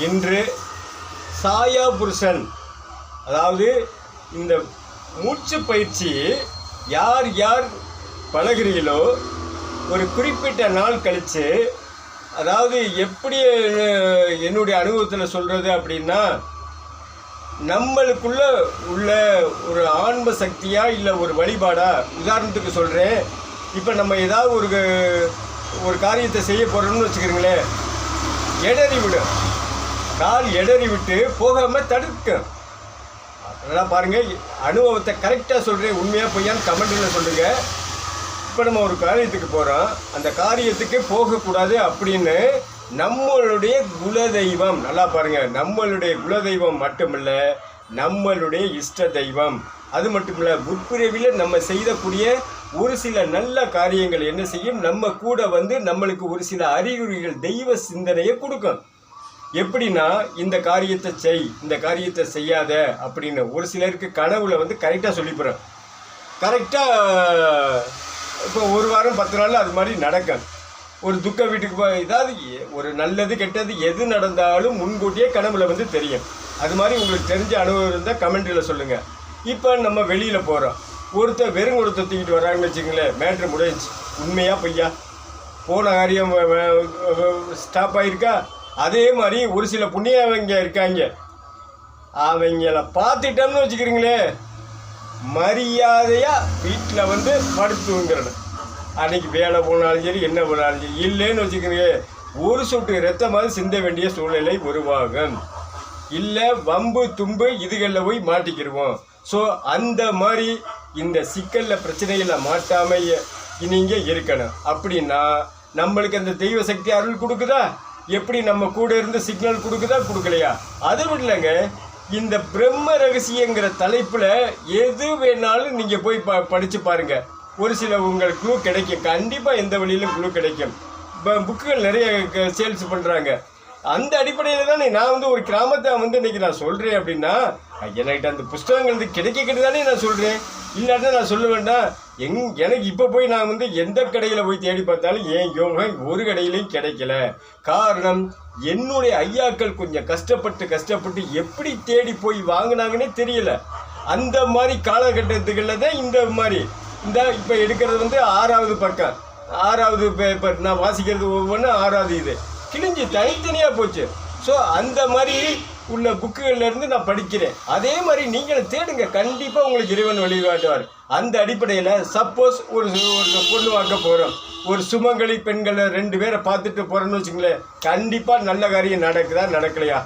இன்று சாயா புருஷன். அதாவது இந்த மூச்சு பயிற்சி யார் யார் பழகுறீங்களோ ஒரு குறிப்பிட்ட நாள் கழித்து அதாவது எப்படி என்னுடைய அனுபவத்தில் சொல்கிறது அப்படின்னா நம்மளுக்குள்ள உள்ள ஒரு ஆன்ம சக்தியா இல்லை ஒரு வழிபாடா? உதாரணத்துக்கு சொல்கிறேன் இப்போ நம்ம ஏதாவது ஒரு ஒரு காரியத்தை செய்ய போகிறோம்னு வச்சுக்கிறீங்களேன் எடறி விடும் கால் எடறி விட்டு போகாமல் தடுக்கும் அதெல்லாம் பாருங்கள் அனுபவத்தை கரெக்டாக சொல்கிறேன் உண்மையாக பொய்யான்னு கமெண்டில் சொல்லுங்கள் இப்போ நம்ம ஒரு காரியத்துக்கு போகிறோம் அந்த காரியத்துக்கு போகக்கூடாது அப்படின்னு நம்மளுடைய குலதெய்வம் நல்லா பாருங்க நம்மளுடைய குலதெய்வம் மட்டுமில்ல நம்மளுடைய இஷ்ட தெய்வம். அது மட்டுமில்ல முற்பிறவியில் நம்ம செய்தக்கூடிய ஒரு சில நல்ல காரியங்கள் என்ன செய்யும்? நம்ம கூட வந்து நம்மளுக்கு ஒரு சில அறிகுறிகள் தெய்வ சிந்தனையை கொடுக்கும். எப்படின்னா இந்த காரியத்தை செய் இந்த காரியத்தை செய்யாத அப்படின்னு ஒரு சிலருக்கு கனவுல வந்து கரெக்டாக சொல்லிப்புறேன் கரெக்டாக இப்போ ஒரு வாரம் பத்து நாள் அது மாதிரி நடக்கும். ஒரு துக்க வீட்டுக்கு போய் ஏதாவது ஒரு நல்லது கெட்டது எது நடந்தாலும் முன்கூட்டியே கனவுல வந்து தெரியும். அது மாதிரி உங்களுக்கு தெரிஞ்ச அனுபவம் இருந்தால் கமெண்ட்டில் சொல்லுங்கள் இப்போ நம்ம வெளியில் போகிறோம் ஒருத்தர் வெறும் ஒருத்தர் தூக்கிட்டு வராங்கன்னு வச்சுங்களேன் மேட்ரு முடிஞ்சு உண்மையாக பொய்யா? போன காரியம் ஸ்டாப் ஆகிருக்கா அதே மாதிரி ஒரு சில புண்ணியவங்க இருக்காங்க. அவங்கள பார்த்துட்டோம்னு வச்சுக்கிறீங்களே மரியாதையாக வீட்டில் வந்து படுத்துங்கிறணும். அன்றைக்கி வேலை போனாலும் சரி என்ன போனாலும் சரி இல்லைன்னு வச்சுக்கிறீங்க. ஒரு சொட்டு ரத்தமாவது சிந்த வேண்டிய சூழ்நிலை உருவாகும். இல்லை வம்பு தும்பு இதுகளில் போய் மாட்டிக்கிடுவோம் ஸோ அந்த மாதிரி இந்த சிக்கலில் பிரச்சனையில் மாட்டாமல் நீங்கள் இருக்கணும். அப்படின்னா நம்மளுக்கு அந்த தெய்வ சக்தி அருள் கொடுக்குதா? எப்படி நம்ம கூட இருந்து சிக்னல் கொடுக்குதா கொடுக்கலையா? அது இல்லைங்க. இந்த பிரம்ம ரகசியங்கிற தலைப்பில் எது வேணாலும் நீங்கள் போய் ப படித்து பாருங்கள் ஒரு சில உங்களுக்கு குழு கிடைக்கும். கண்டிப்பாக எந்த வழியிலும் குழு கிடைக்கும். இப்போ புக்குகள் நிறைய சேல்ஸ் பண்ணுறாங்க அந்த அடிப்படையில் தானே நான் வந்து ஒரு கிராமத்தை வந்து இன்றைக்கி நான் சொல்கிறேன் அப்படின்னா என்கிட்ட அந்த புஸ்தகங்கள் வந்து கிடைக்க தானே நான் சொல்கிறேன் இல்லாட்டா நான் சொல்ல வேண்டாம். எங் எனக்கு இப்போ போய் நான் வந்து எந்த கடையில் போய் தேடி பார்த்தாலும் ஏன் யோகம் ஒரு கடையிலையும் கிடைக்கல. காரணம் என்னுடைய ஐயாக்கள் கொஞ்சம் கஷ்டப்பட்டு கஷ்டப்பட்டு எப்படி தேடி போய் வாங்கினாங்கன்னே தெரியல. அந்த மாதிரி காலகட்டத்துகளில் தான் இந்த மாதிரி. இந்த இப்போ எடுக்கிறது வந்து ஆறாவது பக்கம். ஆறாவது பேப்பர் நான் வாசிக்கிறது ஒவ்வொன்றும் ஆறாவது இது. கிழிஞ்சு தனித்தனியாக போச்சு. ஸோ அந்த மாதிரி உள்ள புக்குகள்ல இருந்து நான் படிக்கிறேன். அதே மாதிரி நீங்கள் தேடுங்க. கண்டிப்பாக உங்களுக்கு இறைவன் வழிகாட்டுவார். அந்த அடிப்படையில் சப்போஸ் ஒரு ஒரு பொண்ணு வாங்க போகிறோம் ஒரு சுமங்கலி பெண்களை ரெண்டு பேரை பார்த்துட்டு போகிறோன்னு வச்சுங்களேன் கண்டிப்பாக நல்ல காரியம் நடக்குதா நடக்கலையா?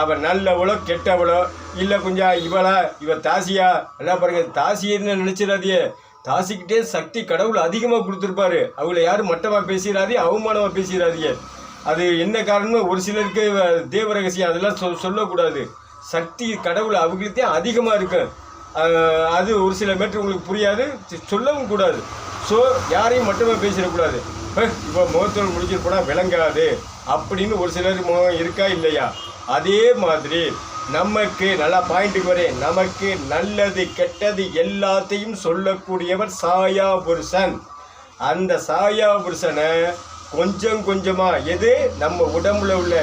அவன் நல்லவளோ கெட்டவளோ இல்லை கொஞ்சம் இவளா இவ தாசியா? எல்லாம் பாருங்க தாசின்னு நினச்சிடாதியே தாசிக்கிட்டே சக்தி கடவுள் அதிகமாக கொடுத்துருப்பாரு. அவளை யாரும் மட்டமாக பேசிடாதே அவமானமாக பேசிடாதீங்க அது என்ன காரணம் ஒரு சிலருக்கு தேவ ரகசியம் அதெல்லாம் சொல் சொல்லக்கூடாது. சக்தி கடவுள் அவங்களுக்கே அதிகமாக இருக்கு. அது ஒரு சில மேட்ரு உங்களுக்கு புரியாது. சொல்லவும் கூடாது. ஸோ யாரையும் மட்டுமே பேசிடக்கூடாது. இப்போ முகத்தோடு முடிச்சிட்டு போனால் விளங்காது. அப்படின்னு ஒரு சிலர் முகம் இருக்கா இல்லையா? அதே மாதிரி நமக்கு நல்லா பாயிண்ட்டுக்கு வரேன். நமக்கு நல்லது கெட்டது எல்லாத்தையும் சொல்லக்கூடியவர் சாயா புருஷன் அந்த சாயா புருஷனை கொஞ்சம் கொஞ்சமாக எது நம்ம உடம்புல உள்ள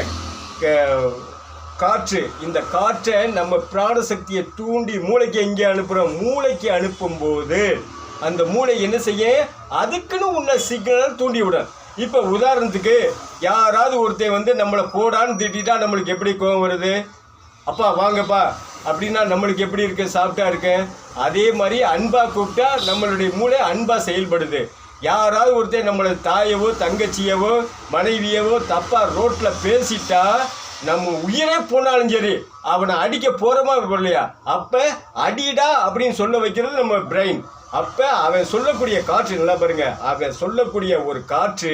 காற்று இந்த காற்றை நம்ம பிராணசக்தியை தூண்டி மூளைக்கு எங்கே அனுப்புகிறோம் மூளைக்கு அனுப்பும்போது அந்த மூளை என்ன செய்ய? அதுக்குன்னு உன்ன சிக்னல் தூண்டி விடும். இப்போ உதாரணத்துக்கு யாராவது ஒருத்தன் வந்து நம்மளை போடான்னு திட்டா நம்மளுக்கு எப்படி கோவம் வருது? அப்பா வாங்கப்பா அப்படின்னா நம்மளுக்கு எப்படி இருக்கு? சாப்பிட்டா இருக்கு? அதே மாதிரி அன்பாக கூப்பிட்டா நம்மளுடைய மூளை அன்பாக செயல்படுது. யாராவது ஒருத்தர் நம்மளை தாயவோ தங்கச்சியவோ மனைவியவோ தப்பாக ரோட்டில் பேசிட்டா நம்ம உயிரே போனாலும் சரி அவனை அடிக்க போறோமா இல்லையா அப்போ அடிடா அப்படின்னு சொல்ல வைக்கிறது நம்ம பிரெயின் அப்போ அவன் சொல்லக்கூடிய காற்று நல்லா பாருங்கள் அவன் சொல்லக்கூடிய ஒரு காற்று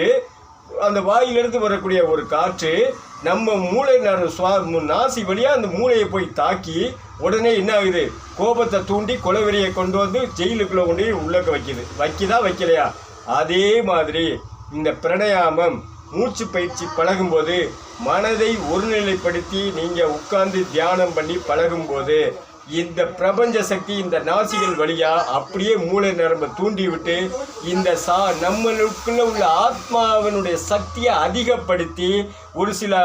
அந்த வாயிலிருந்து வரக்கூடிய ஒரு காற்று நம்ம மூளை சுவா நாசி வழியாக அந்த மூளையை போய் தாக்கி உடனே என்ன ஆகுது? கோபத்தை தூண்டி கொலவெறியை கொண்டு வந்து ஜெயிலுக்குள்ளே கொண்டு போய் உள்ளக்க வைக்குது. வைக்கிதா? வைக்கலையா? அதே மாதிரி இந்த பிரணயாமம் மூச்சு பயிற்சி பழகும்போது மனதை ஒருநிலைப்படுத்தி நீங்கள் உட்கார்ந்து தியானம் பண்ணி பழகும்போது இந்த பிரபஞ்ச சக்தி இந்த நாசிகள் வழியாக அப்படியே மூளை நரம்பை தூண்டி விட்டு இந்த சா நம்மளுக்குள்ள உள்ள ஆத்மாவினுடைய சக்தியை அதிகப்படுத்தி ஒரு சில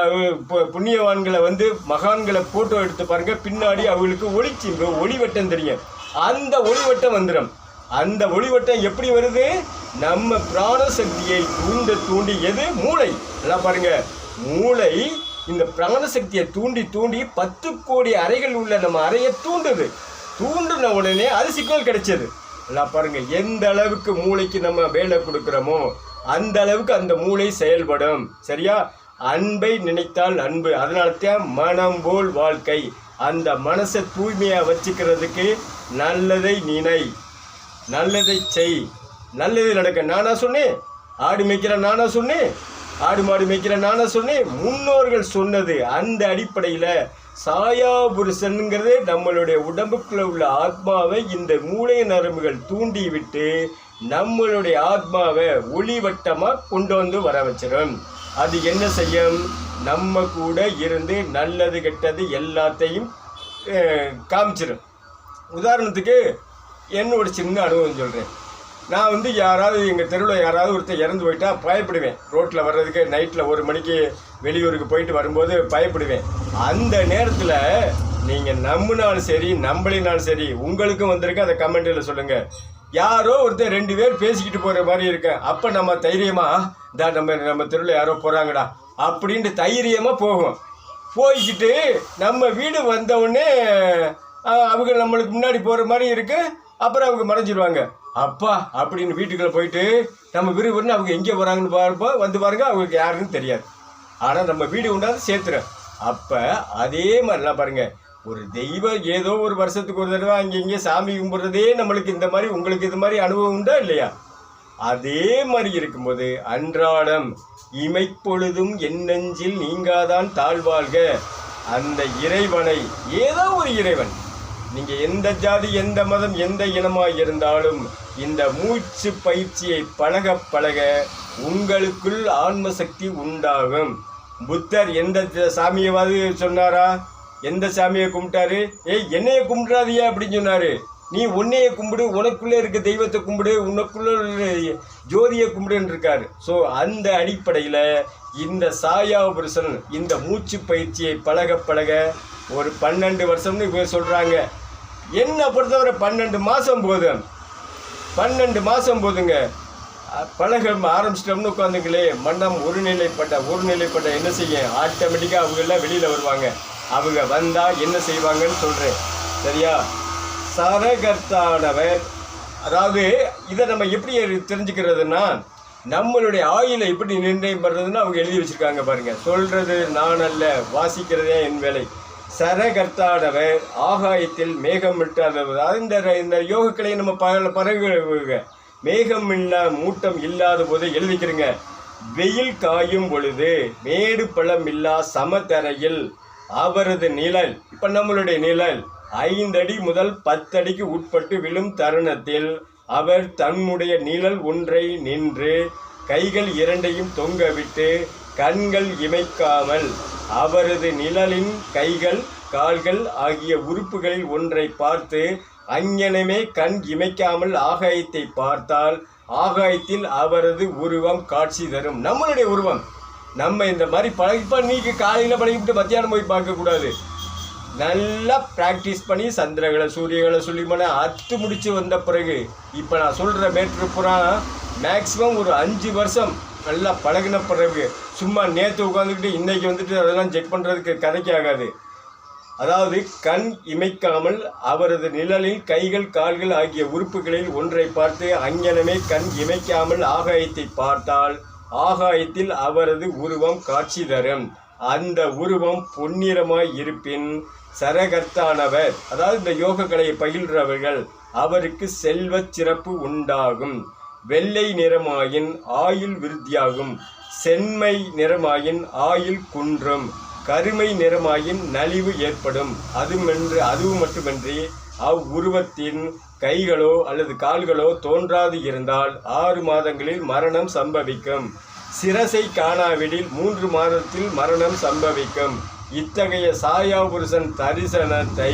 பு- புண்ணியவான்களை வந்து மகான்களை ஃபோட்டோ எடுத்து பாருங்க. பின்னாடி அவங்களுக்கு ஒளிச்சிம்பு ஒளிவட்டம் தெரியும். அந்த ஒளிவட்டம் வந்துடும் அந்த ஒளிவட்டம் எப்படி வருது? நம்ம பிராணசக்தியை தூண்ட தூண்டி எது? மூளை. நல்லா பாருங்க. மூளை இந்த பிராணசக்தியை தூண்டி தூண்டி பத்து கோடி அறைகள் உள்ள நம்ம அறையை தூண்டுது. தூண்டின உடனே அது சிக்னல் கிடைச்சது. நல்லா பாருங்க. எந்த அளவுக்கு மூளைக்கு நம்ம வேலை கொடுக்குறோமோ அந்த அளவுக்கு அந்த மூளை செயல்படும். சரியா? அன்பை நினைத்தால் அன்பு. அதனால தான் மனம் போல் வாழ்க்கை. அந்த மனசை தூய்மையாக வச்சுக்கிறதுக்கு நல்லதை நினை. நல்லதை செய். நல்லது நடக்க நானா சொன்னேன் ஆடு மேய்க்கிற நானா சொன்னேன் ஆடு மாடு மேய்க்கிற நானா சொன்னேன் முன்னோர்கள் சொன்னது அந்த அடிப்படையில் சாயா புருஷனுங்கிறது நம்மளுடைய உடம்புக்குள்ள உள்ள ஆத்மாவை இந்த மூளை நரம்புகள் தூண்டி விட்டு நம்மளுடைய ஆத்மாவை ஒளிவட்டமாக கொண்டு வந்து வர வச்சிடும் அது என்ன செய்யும்? நம்ம கூட இருந்து நல்லது கெட்டது எல்லாத்தையும் காமிச்சிடும் உதாரணத்துக்கு என்னோட சின்ன அனுபவம் சொல்கிறேன் நான் வந்து யாராவது எங்கள் தெருவில் யாராவது ஒருத்தர் இறந்து போயிட்டால் பயப்படுவேன். ரோட்டில் வர்றதுக்கு நைட்டில் ஒரு மணிக்கு வெளியூருக்கு போயிட்டு வரும்போது பயப்படுவேன். அந்த நேரத்தில் நீங்கள் நம்பினாலும் சரி நம்பலினாலும் சரி உங்களுக்கும் வந்திருக்கு அதை கமெண்ட்டில் சொல்லுங்கள் யாரோ ஒருத்தர் ரெண்டு பேர் பேசிக்கிட்டு போகிற மாதிரி இருக்கேன் அப்போ நம்ம தைரியமாக தா நம்ம நம்ம தெருவில் யாரோ போகிறாங்கடா அப்படின்ட்டு தைரியமாக போகும். போய்கிட்டு நம்ம வீடு வந்தவுடனே அவங்க நம்மளுக்கு முன்னாடி போகிற மாதிரி இருக்குது அப்புறம் அவங்க மறைஞ்சிடுவாங்க அப்பா அப்படின்னு வீட்டுக்குள்ளே போயிட்டு நம்ம விரும்புன்னு அவங்க எங்கே போகிறாங்கன்னு பார்ப்போம் வந்து பாருங்க அவங்களுக்கு யாருன்னு தெரியாது. ஆனால் நம்ம வீடு உண்டாந்து சேர்த்துறோம் அப்போ அதே மாதிரிலாம் பாருங்கள் ஒரு தெய்வம் ஏதோ ஒரு வருஷத்துக்கு ஒரு தடவை அங்கே இங்கே சாமி கும்பிட்றதே நம்மளுக்கு இந்த மாதிரி உங்களுக்கு இது மாதிரி அனுபவம் உண்டா இல்லையா? அதே மாதிரி இருக்கும்போது அன்றாடம் இமைப்பொழுதும் என் நெஞ்சில் நீங்காதான் தாழ்வாழ்க. அந்த இறைவனை ஏதோ ஒரு இறைவன் நீங்க எந்த ஜாதி எந்த மதம் எந்த இனமாய் இருந்தாலும் இந்த மூச்சு பயிற்சியை பழக பழக உங்களுக்குள் ஆன்ம சக்தி உண்டாகும். புத்தர் எந்த சாமியவாது சொன்னாரா? எந்த சாமியை கும்பிட்டாரு? ஏய் என்னைய கும்பிடாதியா அப்படின்னு சொன்னாரு. நீ உன்னைய கும்பிடு உனக்குள்ளே இருக்க தெய்வத்தை கும்பிடு உனக்குள்ள ஜோதியை கும்பிடுன்னு இருக்காரு. ஸோ அந்த அடிப்படையில் இந்த சாயா புருஷன் இந்த மூச்சு பயிற்சியை பழக பழக ஒரு பன்னெண்டு வருஷம்னு இவங்க சொல்கிறாங்க என்னை பொறுத்தவரை பன்னெண்டு மாதம் போதும். பன்னெண்டு மாதம் போதுங்க. பழக ஆரம்பிச்சிட்டோம்னு உட்காந்துங்களே மன்னம் ஒருநிலைப்பட்ட ஒருநிலைப்பட்ட என்ன செய்யும்? ஆட்டோமேட்டிக்காக அவங்கெல்லாம் வெளியில் வருவாங்க. அவங்க வந்தால் என்ன செய்வாங்கன்னு சொல்கிறேன் சரியா? சரகர்த்தானவர். அதாவது இதை நம்ம எப்படி தெரிஞ்சுக்கிறதுனா நம்மளுடைய ஆயிலை எப்படி நிர்ணயம் பண்ணுறதுன்னு அவங்க எழுதி வச்சுருக்காங்க பாருங்கள் சொல்கிறது நான் அல்ல வாசிக்கிறதே என் வேலை. சரகர்த்தாடவர் ஆகாயத்தில் மேகம் அதாவது இந்த இந்த யோகக்கலையை நம்ம பல பறவை மேகம் இல்லா மூட்டம் இல்லாத போது எழுதிக்கிறங்க வெயில் காயும் பொழுது மேடு பழம் இல்லா சமத்தரையில் அவரது நிழல். இப்போ நம்மளுடைய நிழல் ஐந்தடி முதல் பத்தடிக்கு உட்பட்டு விழும் தருணத்தில் அவர் தன்னுடைய நிழல் ஒன்றை நின்று கைகள் இரண்டையும் தொங்கவிட்டு கண்கள் இமைக்காமல் அவரது நிழலின் கைகள் கால்கள் ஆகிய உறுப்புகளில் ஒன்றை பார்த்து அங்ஙனமே கண் இமைக்காமல் ஆகாயத்தை பார்த்தால் ஆகாயத்தில் அவரது உருவம் காட்சி தரும். நம்மளுடைய உருவம். நம்ம இந்த மாதிரி பழகிப்பா நீக்கு காலையில் பழகிவிட்டு மத்தியானம் போய் பார்க்கக்கூடாது. நல்லா ப்ராக்டிஸ் பண்ணி சந்திரகளை சூரியகளை சொல்லிமனை அத்து முடித்து வந்த பிறகு இப்போ நான் சொல்கிற மேட்ரு புறா மேக்ஸிமம் ஒரு அஞ்சு வருஷம் நல்லா பழகின பிறகு சும்மா நேற்று உட்காந்துக்கிட்டு இன்னைக்கு வந்துட்டு அதெல்லாம் செக் பண்ணுறதுக்கு கதைக்கு ஆகாது. அதாவது கண் இமைக்காமல் அவரது நிழலில் கைகள் கால்கள் ஆகிய உறுப்புகளில் ஒன்றை பார்த்து அங்ஙனமே கண் இமைக்காமல் ஆகாயத்தை பார்த்தால் ஆகாயத்தில் அவரது உருவம் காட்சி தரும். அந்த உருவம் பொன்னிறமாய் இருப்பின் சரகர்த்தானவர். அதாவது இந்த யோக கலையை பயில்றவர்கள். அவருக்கு செல்வச் சிறப்பு உண்டாகும். வெள்ளை நிறமாயின் ஆயுள் விருத்தியாகும். செம்மை நிறமாயின் ஆயுள் குன்றும். கருமை நிறமாயின் நலிவு ஏற்படும். அதுமென்று அதுவும் மட்டுமின்றி அவ்வுருவத்தின் கைகளோ அல்லது கால்களோ தோன்றாது இருந்தால் ஆறு மாதங்களில் மரணம் சம்பவிக்கும். சிரசை காணாவிடில் மூன்று மாதத்தில் மரணம் சம்பவிக்கும். இத்தகைய சாயா புருஷன் தரிசனத்தை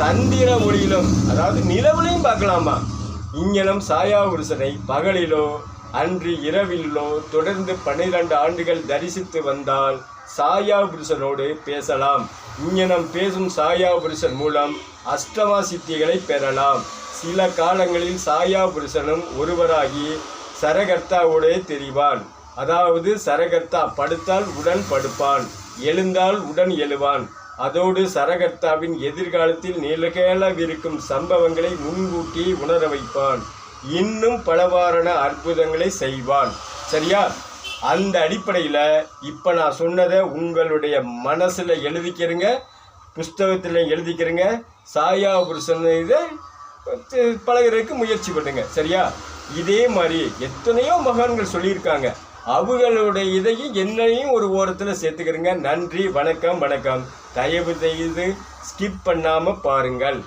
சந்திர மொழியிலும் அதாவது நிலவுலையும் பார்க்கலாமா? இங்கனம் சாயா புருஷனை பகலிலோ அன்று இரவிலோ தொடர்ந்து பன்னிரண்டு ஆண்டுகள் தரிசித்து வந்தால் சாயா புருஷனோடு பேசலாம். இங்கனம் பேசும் சாயா புருஷன் மூலம் அஷ்டமா சித்திகளை பெறலாம். சில காலங்களில் சாயா புருஷனும் ஒருவராகி சரகர்த்தாவோடே தெரிவான். அதாவது சரகர்த்தா படுத்தால் உடன் படுப்பான் எழுந்தால் உடன் எழுவான். அதோடு சரகர்த்தாவின் எதிர்காலத்தில் நிலகேளவிருக்கும் சம்பவங்களை முன்கூட்டி உணர வைப்பான். இன்னும் பலவாறான அற்புதங்களை செய்வான். சரியா? அந்த அடிப்படையில் இப்போ நான் சொன்னதை உங்களுடைய மனசில் எழுதிக்கிறங்க. புஸ்தகத்தில் எழுதிக்கிறங்க. சாயா புருஷன் இதை பழகிறதுக்கு முயற்சி பண்ணுங்க. சரியா? இதே மாதிரி எத்தனையோ மகான்கள் சொல்லியிருக்காங்க. அவங்களுடைய இதையும் என்னையும் ஒரு ஓரத்தில் சேர்த்துக்கிறேங்க. நன்றி வணக்கம் வணக்கம். தயவு செய்து ஸ்கிப் பண்ணாமல் பாருங்கள்.